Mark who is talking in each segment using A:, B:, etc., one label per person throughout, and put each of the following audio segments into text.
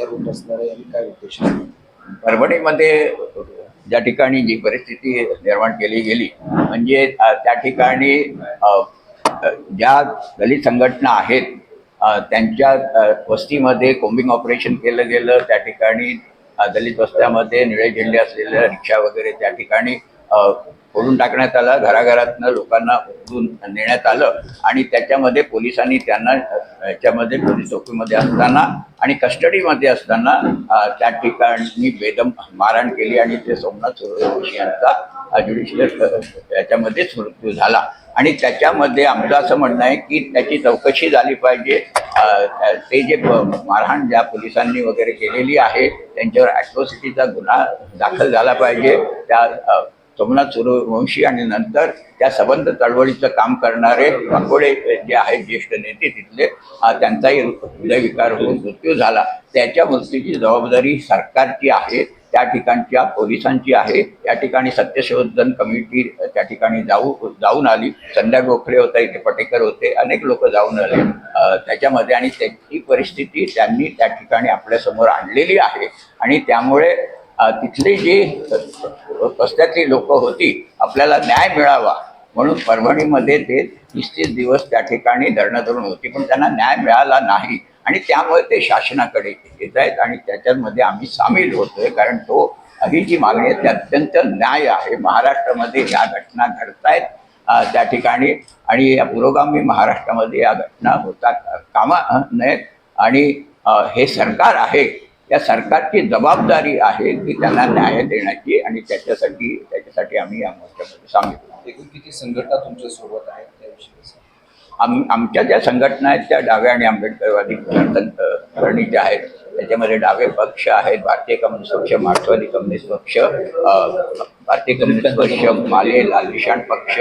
A: सर्व असणार आहे काय उद्देश
B: परभणीमध्ये ज्या ठिकाणी जी परिस्थिती निर्माण केली गेली म्हणजे त्या ठिकाणी ज्या दलित संघटना आहेत त्यांच्या वस्तीमध्ये कोम्बिंग ऑपरेशन केलं गेलं त्या ठिकाणी दलित वस्त्यामध्ये निळे झेंडे असलेल्या रिक्षा वगैरे त्या ठिकाणी फोडून टाकण्यात आला घराघरातनं लोकांना उचलून नेण्यात आलं आणि त्याच्यामध्ये पोलिसांनी त्यांना याच्यामध्ये पोलीस चौकीमध्ये असताना आणि कस्टडीमध्ये असताना त्या ठिकाणी बेदम मारहाण केली आणि ते सोमनाथ जोशी यांचा ज्युडिशियल याच्यामध्येच मृत्यू झाला. आणि त्याच्यामध्ये आमचं असं म्हणणं आहे की त्याची चौकशी झाली पाहिजे. ते जे मारहाण ज्या पोलिसांनी वगैरे केलेली आहे त्यांच्यावर ॲट्रॉसिटीचा गुन्हा दाखल झाला पाहिजे. त्या सोमनाथ सूर्यवंशी आणि नंतर त्या सबंध चळवळीचं काम करणारे वाकोडे जे आहेत ज्येष्ठ नेते तिथले त्यांचाही हृदयविकार होऊन मृत्यू झाला. त्याच्या मृत्यूची जबाबदारी सरकारची आहे त्या ठिकाणच्या पोलिसांची आहे. त्या ठिकाणी सत्यशोधन कमिटी त्या ठिकाणी जाऊ जाऊन आली. संध्या गोखले होता इथे पटेकर होते. अनेक लोक जाऊन आले. त्याच्यामध्ये आणि त्याची परिस्थिती त्यांनी त्या ठिकाणी आपल्यासमोर आणलेली आहे. आणि त्यामुळे तिथली जी रस्त्यातली लोक होती आपल्याला न्याय मिळावा म्हणून परभणीमध्ये ते तीस तीस दिवस त्या ठिकाणी धरणं धरून होती पण त्यांना न्याय मिळाला नाही. आणि त्यामुळे ते शासनाकडे येत आहेत आणि त्याच्यामध्ये आम्ही सामील होतोय कारण तो ही जी मागणी आहे ती अत्यंत न्याय आहे. महाराष्ट्रामध्ये या घटना घडतायत त्या ठिकाणी. आणि या पुरोगामी महाराष्ट्रामध्ये या घटना होतात कामा नयेत. आणि हे सरकार आहे या सरकारची जबाबदारी आहे की त्यांना न्याय देण्याची आणि त्याच्यासाठी त्याच्यासाठी आम्ही या मोर्चामध्ये.
A: एकूण किती संघटना तुमच्यासोबत आहेत त्याविषयी.
B: आम आमच्या ज्या संघटना आहेत त्या डाव्या आणि आंबेडकरवादी करणीच्या आहेत त्याच्यामध्ये डावे पक्ष आहेत भारतीय कम्युनिस्ट पक्ष मार्क्सवादी कम्युनिस्ट पक्ष भारतीय कम्युनिस्ट पक्ष माले लाल निशाण पक्ष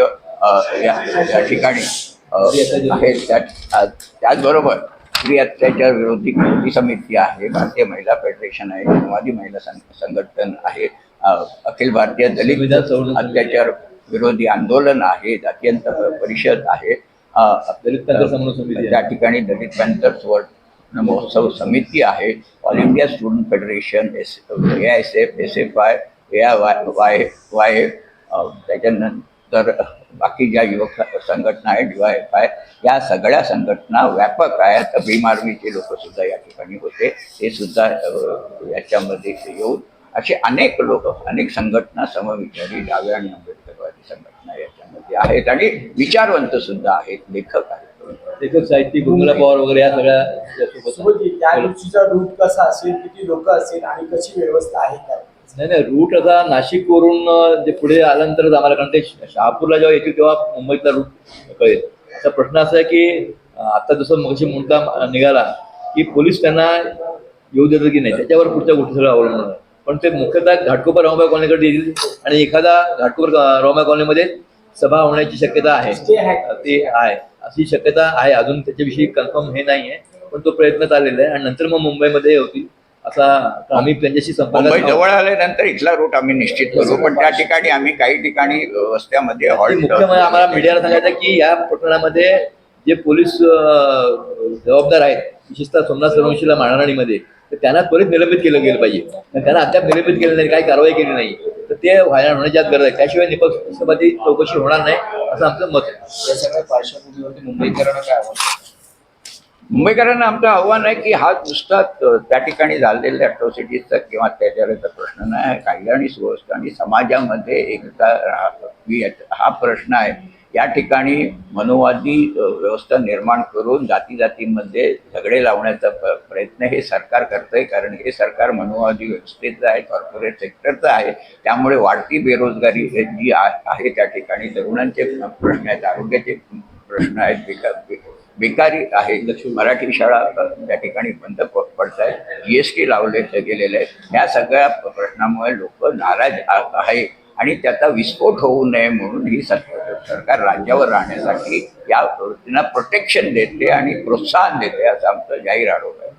B: या ठिकाणी आहेत त्या त्याचबरोबर स्त्री अत्याचार विरोधी कृती समिती आहे भारतीय महिला फेडरेशन आहे संवादी महिला संघ- संघटन आहे अखिल भारतीय दलित अत्याचार विरोधी आंदोलन आहे जातीयंत परिषद आहे. त्या ठिकाणी दलित पॅंथर सुवर्ण महोत्सव समिती आहे all India student federation S A S F S F I A Y Y Y त्याच्यानंतर बाकी ज्या युवक संघटना आहेत डी वाय एफ आय या सगळ्या संघटना व्यापक आहेत. भीम आर्मीचे लोक सुद्धा या ठिकाणी होते. ते सुद्धा याच्यामध्ये येऊन असे अनेक लोक अनेक संघटना समविचारी डाव्या आणि आंबेडकरवादी संघटना याच्यामध्ये आहेत आणि विचारवंत सुद्धा आहेत लेखक आहेत.
C: लेखक साहित्यिक गुंगला पवार वगैरे या सगळ्या
D: त्या दिवशीचा रूट कसा असेल किती लोक असेल आणि कशी व्यवस्था आहे काय
C: नाही नाही रूट आता नाशिकवरून अं, जे पुढे आल्यानंतरच आम्हाला कारण ते शहापूरला जेव्हा येतील तेव्हा मुंबईतला रूट कळेल. असा प्रश्न असा आहे की आता जसं मगाशी मुद्दा निघाला की पोलीस त्यांना येऊ देतात की नाही त्याच्यावर पुढच्या गोष्टी सगळं अवलंबून आहे. पण ते मुख्यतः घाटकोपर रामबाई कॉलनीकडे येतील आणि एखादा घाटकोपर रामबाई कॉलनीमध्ये सभा होण्याची शक्यता आहे. ते आहे. अशी शक्यता आहे. अजून त्याच्याविषयी कन्फर्म हे नाही आहे पण तो प्रयत्न चाललेला आहे. आणि नंतर मग मुंबईमध्ये होतील. असा आम्ही त्यांच्याशी
B: मुंबई
C: संपर्क
B: जवळ आल्यानंतर इथला रूट आम्ही निश्चित करू. पण त्या ठिकाणी आम्ही काही ठिकाणी halt
C: मुख्य म्हणजे आम्हाला मीडियाला सांगायचं की या प्रकरणामध्ये जे पोलीस जबाबदार आहेत विशेषतः सोमनाथ सर्वंशीला मारहाणीमध्ये तर त्यांना त्वरित निलंबित केलं गेलं पाहिजे. त्यांना अद्याप निलंबित केलं नाही काही कारवाई केली नाही. तर ते व्हायला होण्याची आज गरज आहे. त्याशिवाय निपक्षपाती चौकशी होणार नाही असं आमचं मत आहे.
A: या सगळ्या पार्श्वभूमीवरती मुंबईकरांना काय
B: मुंबईकरांना आमचं आव्हान आहे की हा नुसता त्या ठिकाणी झालेल्या अट्रॉसिटीजचा किंवा त्याच्यावरचा प्रश्न नाही आहे. कायदा आणि सुव्यवस्था आणि समाजामध्ये एकता राहावी. हा प्रश्न आहे. या ठिकाणी मनोवादी व्यवस्था निर्माण करून जाती जातींमध्ये झगडे लावण्याचा प्रयत्न हे सरकार करतंय. कारण हे सरकार मनोवादी व्यवस्थेचं आहे कॉर्पोरेट सेक्टरचं आहे. त्यामुळे वाढती बेरोजगारी हे जी आहे त्या ठिकाणी तरुणांचे प्रश्न आहेत आरोग्याचे प्रश्न आहेत विकास बेकारी आहे. मराठी शाळा त्या ठिकाणी बंद पडत आहेत जी एस टी लावले गेलेले आहेत. या सगळ्या प्रश्नामुळे लोक नाराज आहे. आणि त्याचा विस्फोट होऊ नये म्हणून ही सरकार राज्यावर राहण्यासाठी या प्रवृत्तींना प्रोटेक्शन देते आणि प्रोत्साहन देते असं आमचं जाहीर आरोप आहे.